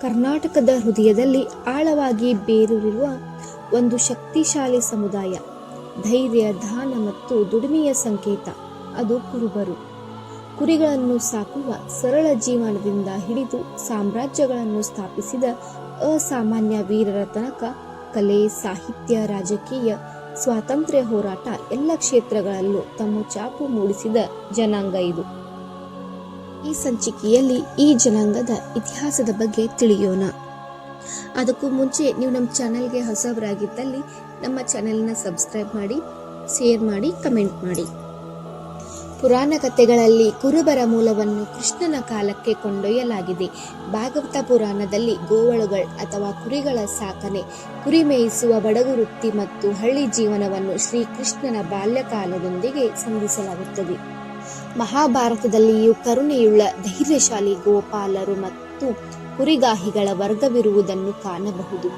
ಕರ್ನಾಟಕದ ಹೃದಯದಲ್ಲಿ ಆಳವಾಗಿ ಬೇರೂರಿರುವ ಒಂದು ಶಕ್ತಿಶಾಲಿ ಸಮುದಾಯ, ಧೈರ್ಯ ದಾನ ಮತ್ತು ದುಡಿಮೆಯ ಸಂಕೇತ. ಅದು ಕುರುಬರು. ಕುರಿಗಳನ್ನು ಸಾಕುವ ಸರಳ ಜೀವನದಿಂದ ಹಿಡಿದು ಸಾಮ್ರಾಜ್ಯಗಳನ್ನು ಸ್ಥಾಪಿಸಿದ ಅಸಾಮಾನ್ಯ ವೀರರ ತನಕ ಕಲೆ, ಸಾಹಿತ್ಯ, ರಾಜಕೀಯ, ಸ್ವಾತಂತ್ರ್ಯ ಹೋರಾಟ ಎಲ್ಲ ಕ್ಷೇತ್ರಗಳಲ್ಲೂ ತಮ್ಮ ಚಾಪು ಮೂಡಿಸಿದ ಜನಾಂಗ ಇದು. ಈ ಸಂಚಿಕೆಯಲ್ಲಿ ಈ ಜನಾಂಗದ ಇತಿಹಾಸದ ಬಗ್ಗೆ ತಿಳಿಯೋಣ. ಅದಕ್ಕೂ ಮುಂಚೆ ನೀವು ನಮ್ಮ ಚಾನೆಲ್ಗೆ ಹೊಸಬರಾಗಿದ್ದಲ್ಲಿ ನಮ್ಮ ಚಾನೆಲ್ನ ಸಬ್ಸ್ಕ್ರೈಬ್ ಮಾಡಿ, ಶೇರ್ ಮಾಡಿ, ಕಮೆಂಟ್ ಮಾಡಿ. ಪುರಾಣ ಕಥೆಗಳಲ್ಲಿ ಕುರುಬರ ಮೂಲವನ್ನು ಕೃಷ್ಣನ ಕಾಲಕ್ಕೆ ಕೊಂಡೊಯ್ಯಲಾಗಿದೆ. ಭಾಗವತ ಪುರಾಣದಲ್ಲಿ ಗೋವಳುಗಳು ಅಥವಾ ಕುರಿಗಳ ಸಾಕಣೆ, ಕುರಿ ಮೇಯಿಸುವ ಬಡಗು ವೃತ್ತಿ ಮತ್ತು ಹಳ್ಳಿ ಜೀವನವನ್ನು ಶ್ರೀಕೃಷ್ಣನ ಬಾಲ್ಯಕಾಲದೊಂದಿಗೆ ಸಂಧಿಸಲಾಗುತ್ತದೆ. ಮಹಾಭಾರತದಲ್ಲಿಯೂ ಕರುಣೆಯುಳ್ಳ ಧೈರ್ಯಶಾಲಿ ಗೋಪಾಲರು ಮತ್ತು ಕುರಿಗಾಹಿಗಳ ವರ್ಗವಿರುವುದನ್ನು ಕಾಣಬಹುದು.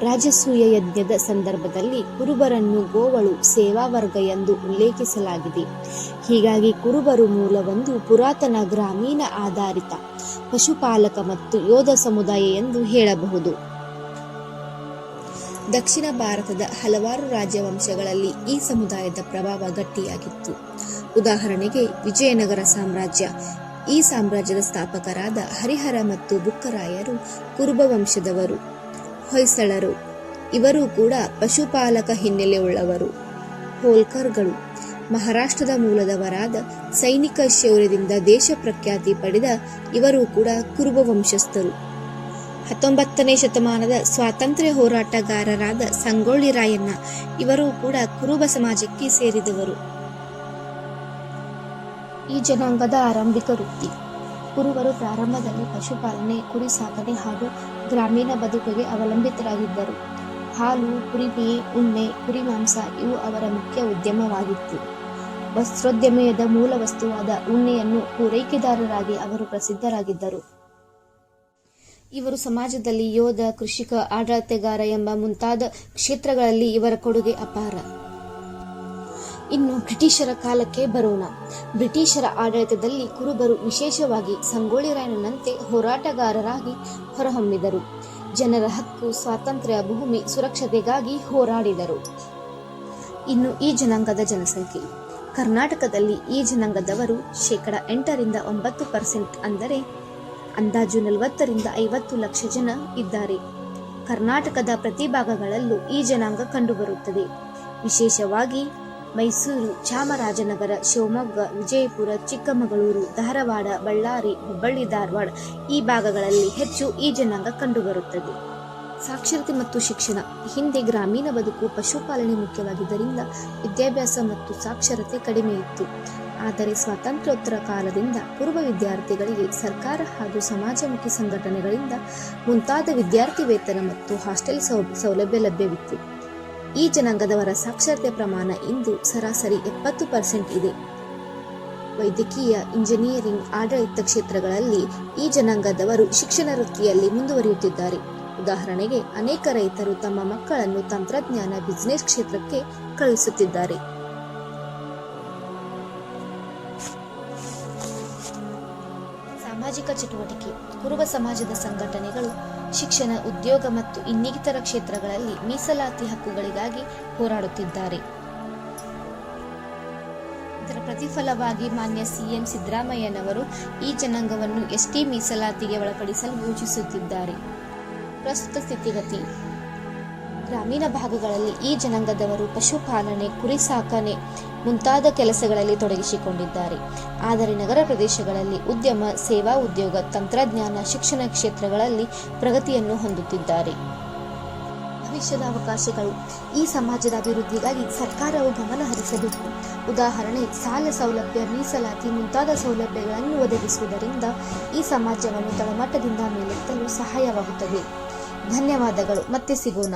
ರಾಜಸೂಯ ಯಜ್ಞದ ಸಂದರ್ಭದಲ್ಲಿ ಕುರುಬರನ್ನು ಗೋವಳು ಸೇವಾ ವರ್ಗ ಎಂದು ಉಲ್ಲೇಖಿಸಲಾಗಿದೆ. ಹೀಗಾಗಿ ಕುರುಬರು ಮೂಲವೊಂದು ಪುರಾತನ ಗ್ರಾಮೀಣ ಆಧಾರಿತ ಪಶುಪಾಲಕ ಮತ್ತು ಯೋಧ ಸಮುದಾಯ ಎಂದು ಹೇಳಬಹುದು. ದಕ್ಷಿಣ ಭಾರತದ ಹಲವಾರು ರಾಜವಂಶಗಳಲ್ಲಿ ಈ ಸಮುದಾಯದ ಪ್ರಭಾವ ಗಟ್ಟಿಯಾಗಿತ್ತು. ಉದಾಹರಣೆಗೆ ವಿಜಯನಗರ ಸಾಮ್ರಾಜ್ಯ. ಈ ಸಾಮ್ರಾಜ್ಯದ ಸ್ಥಾಪಕರಾದ ಹರಿಹರ ಮತ್ತು ಬುಕ್ಕರಾಯರು ಕುರುಬ ವಂಶದವರು ಹೊಯ್ಸಳರು. ಇವರು ಕೂಡ ಪಶುಪಾಲಕ ಹಿನ್ನೆಲೆ ಉಳ್ಳವರು. ಹೋಲ್ಕರ್ಗಳು, ಮಹಾರಾಷ್ಟ್ರದ ಮೂಲದವರಾದ ಸೈನಿಕ ಶೌರ್ಯದಿಂದ ದೇಶ ಪ್ರಖ್ಯಾತಿ ಪಡೆದ ಇವರು ಕೂಡ ಕುರುಬ ವಂಶಸ್ಥರು ಹತ್ತೊಂಬತ್ತನೇ ಶತಮಾನದ ಸ್ವಾತಂತ್ರ್ಯ ಹೋರಾಟಗಾರರಾದ ಸಂಗೊಳ್ಳಿ ರಾಯಣ್ಣ, ಇವರು ಕೂಡ ಕುರುಬ ಸಮಾಜಕ್ಕೆ ಸೇರಿದವರು. ಈ ಜನಾಂಗದ ಆರಂಭಿಕ ವೃತ್ತಿ. ಕುರುಬರು ಪ್ರಾರಂಭದಲ್ಲಿ ಪಶುಪಾಲನೆ, ಕುರಿ ಸಾಕಣೆ ಹಾಗೂ ಗ್ರಾಮೀಣ ಬದುಕಿಗೆ ಅವಲಂಬಿತರಾಗಿದ್ದರು. ಹಾಲು ಕುರಿಮೇಯೆ ಉಣ್ಣೆ, ಕುರಿ ಮಾಂಸ ಇವು ಅವರ ಮುಖ್ಯ ಉದ್ಯಮವಾಗಿತ್ತು. ವಸ್ತ್ರೋದ್ಯಮದ ಮೂಲ ವಸ್ತುವಾದ ಉಣ್ಣೆಯನ್ನು ಪೂರೈಕೆದಾರರಾಗಿ ಅವರು ಪ್ರಸಿದ್ಧರಾಗಿದ್ದರು. ಇವರು ಸಮಾಜದಲ್ಲಿ ಯೋಧ, ಕೃಷಿಕ, ಆಡಳಿತಗಾರ ಎಂಬ ಮುಂತಾದ ಕ್ಷೇತ್ರಗಳಲ್ಲಿ ಇವರ ಕೊಡುಗೆ ಅಪಾರ. ಇನ್ನು ಬ್ರಿಟಿಷರ ಕಾಲಕ್ಕೆ ಬರೋಣ. ಬ್ರಿಟಿಷರ ಆಡಳಿತದಲ್ಲಿ ಕುರುಬರು ವಿಶೇಷವಾಗಿ ಸಂಗೋಳಿ ರಾಯಣ್ಣನಂತೆ ಹೋರಾಟಗಾರರಾಗಿ ಹೊರಹೊಮ್ಮಿದರು. ಜನರ ಹಕ್ಕು, ಸ್ವಾತಂತ್ರ್ಯ, ಭೂಮಿ ಸುರಕ್ಷತೆಗಾಗಿ ಹೋರಾಡಿದರು. ಇನ್ನು ಈ ಜನಾಂಗದ ಜನಸಂಖ್ಯೆ. ಕರ್ನಾಟಕದಲ್ಲಿ ಈ ಜನಾಂಗದವರು ಶೇಕಡ ಎಂಟರಿಂದ ಒಂಬತ್ತು ಪರ್ಸೆಂಟ್ ಅಂದರೆ ಅಂದಾಜು ನಲವತ್ತರಿಂದ ಐವತ್ತು ಲಕ್ಷ ಜನ ಇದ್ದಾರೆ. ಕರ್ನಾಟಕದ ಪ್ರತಿ ಭಾಗಗಳಲ್ಲೂ ಈ ಜನಾಂಗ ಕಂಡುಬರುತ್ತದೆ. ವಿಶೇಷವಾಗಿ ಮೈಸೂರು ಚಾಮರಾಜನಗರ, ಶಿವಮೊಗ್ಗ, ವಿಜಯಪುರ, ಚಿಕ್ಕಮಗಳೂರು, ಧಾರವಾಡ, ಬಳ್ಳಾರಿ, ಹುಬ್ಬಳ್ಳಿ, ಧಾರವಾಡ ಈ ಭಾಗಗಳಲ್ಲಿ ಹೆಚ್ಚು ಈ ಜನಾಂಗ ಕಂಡುಬರುತ್ತದೆ. ಸಾಕ್ಷರತೆ ಮತ್ತು ಶಿಕ್ಷಣ, ಹಿಂದೆ ಗ್ರಾಮೀಣ ಬದುಕು ಪಶುಪಾಲನೆ ಮುಖ್ಯವಾಗಿದ್ದರಿಂದ ವಿದ್ಯಾಭ್ಯಾಸ ಮತ್ತು ಸಾಕ್ಷರತೆ ಕಡಿಮೆ ಇತ್ತು. ಆದರೆ ಸ್ವಾತಂತ್ರ್ಯೋತ್ತರ ಕಾಲದಿಂದ ಪೂರ್ವ ವಿದ್ಯಾರ್ಥಿಗಳಿಗೆ ಸರ್ಕಾರ ಹಾಗೂ ಸಮಾಜಮುಖಿ ಸಂಘಟನೆಗಳಿಂದ ಮುಂತಾದ ವಿದ್ಯಾರ್ಥಿ ವೇತನ ಮತ್ತು ಹಾಸ್ಟೆಲ್ ಸೌಲಭ್ಯ ಲಭ್ಯವಿತ್ತು. ಈ ಜನಾಂಗದವರ ಸಾಕ್ಷರತೆ ಪ್ರಮಾಣ ಇಂದು ಸರಾಸರಿ ಎಪ್ಪತ್ತು ಪರ್ಸೆಂಟ್ ಇದೆ. ವೈದ್ಯಕೀಯ, ಇಂಜಿನಿಯರಿಂಗ್, ಆಡಳಿತ ಕ್ಷೇತ್ರಗಳಲ್ಲಿ ಈ ಜನಾಂಗದವರು ಶಿಕ್ಷಣ ವೃತ್ತಿಯಲ್ಲಿ ಮುಂದುವರಿಯುತ್ತಿದ್ದಾರೆ. ಉದಾಹರಣೆಗೆ, ಅನೇಕ ರೈತರು ತಮ್ಮ ಮಕ್ಕಳನ್ನು ತಂತ್ರಜ್ಞಾನ ಬಿಸಿನೆಸ್ ಕ್ಷೇತ್ರಕ್ಕೆ ಕಳುಹಿಸುತ್ತಿದ್ದಾರೆ. ಸಾಮಾಜಿಕ ಚಟುವಟಿಕೆ, ಕುರುಬ ಸಮಾಜದ ಸಂಘಟನೆಗಳು ಶಿಕ್ಷಣ, ಉದ್ಯೋಗ ಮತ್ತು ಇನ್ನಿತರ ಕ್ಷೇತ್ರಗಳಲ್ಲಿ ಮೀಸಲಾತಿ ಹಕ್ಕುಗಳಿಗಾಗಿ ಹೋರಾಡುತ್ತಿದ್ದಾರೆ. ಇದರ ಪ್ರತಿಫಲವಾಗಿ ಮಾನ್ಯ ಸಿಎಂ ಸಿದ್ದರಾಮಯ್ಯನವರು ಈ ಜನಾಂಗವನ್ನು ಎಸ್ಟಿ ಮೀಸಲಾತಿಗೆ ಒಳಪಡಿಸಲು ಯೋಚಿಸುತ್ತಿದ್ದಾರೆ. ಪ್ರಸ್ತುತ ಸ್ಥಿತಿಗತಿ. ಗ್ರಾಮೀಣ ಭಾಗಗಳಲ್ಲಿ ಈ ಜನಾಂಗದವರು ಪಶುಪಾಲನೆ, ಕುರಿ ಸಾಕಣೆ ಮುಂತಾದ ಕೆಲಸಗಳಲ್ಲಿ ತೊಡಗಿಸಿಕೊಂಡಿದ್ದಾರೆ. ಆದರೆ ನಗರ ಪ್ರದೇಶಗಳಲ್ಲಿ ಉದ್ಯಮ, ಸೇವಾ ಉದ್ಯೋಗ, ತಂತ್ರಜ್ಞಾನ, ಶಿಕ್ಷಣ ಕ್ಷೇತ್ರಗಳಲ್ಲಿ ಪ್ರಗತಿಯನ್ನು ಹೊಂದುತ್ತಿದ್ದಾರೆ. ಭವಿಷ್ಯದ ಅವಕಾಶಗಳು ಈ ಸಮಾಜದ ಅಭಿವೃದ್ಧಿಗಾಗಿ ಸರ್ಕಾರವು ಗಮನ ಹರಿಸಬೇಕು. ಉದಾಹರಣೆ, ಸಾಲ ಸೌಲಭ್ಯ ಮೀಸಲಾತಿ ಮುಂತಾದ ಸೌಲಭ್ಯಗಳನ್ನು ಒದಗಿಸುವುದರಿಂದ ಈ ಸಮಾಜವನ್ನು ತಳಮಟ್ಟದಿಂದ ಮೇಲೆತ್ತಲು ಸಹಾಯವಾಗುತ್ತದೆ. ಧನ್ಯವಾದಗಳು, ಮತ್ತೆ ಸಿಗೋಣ.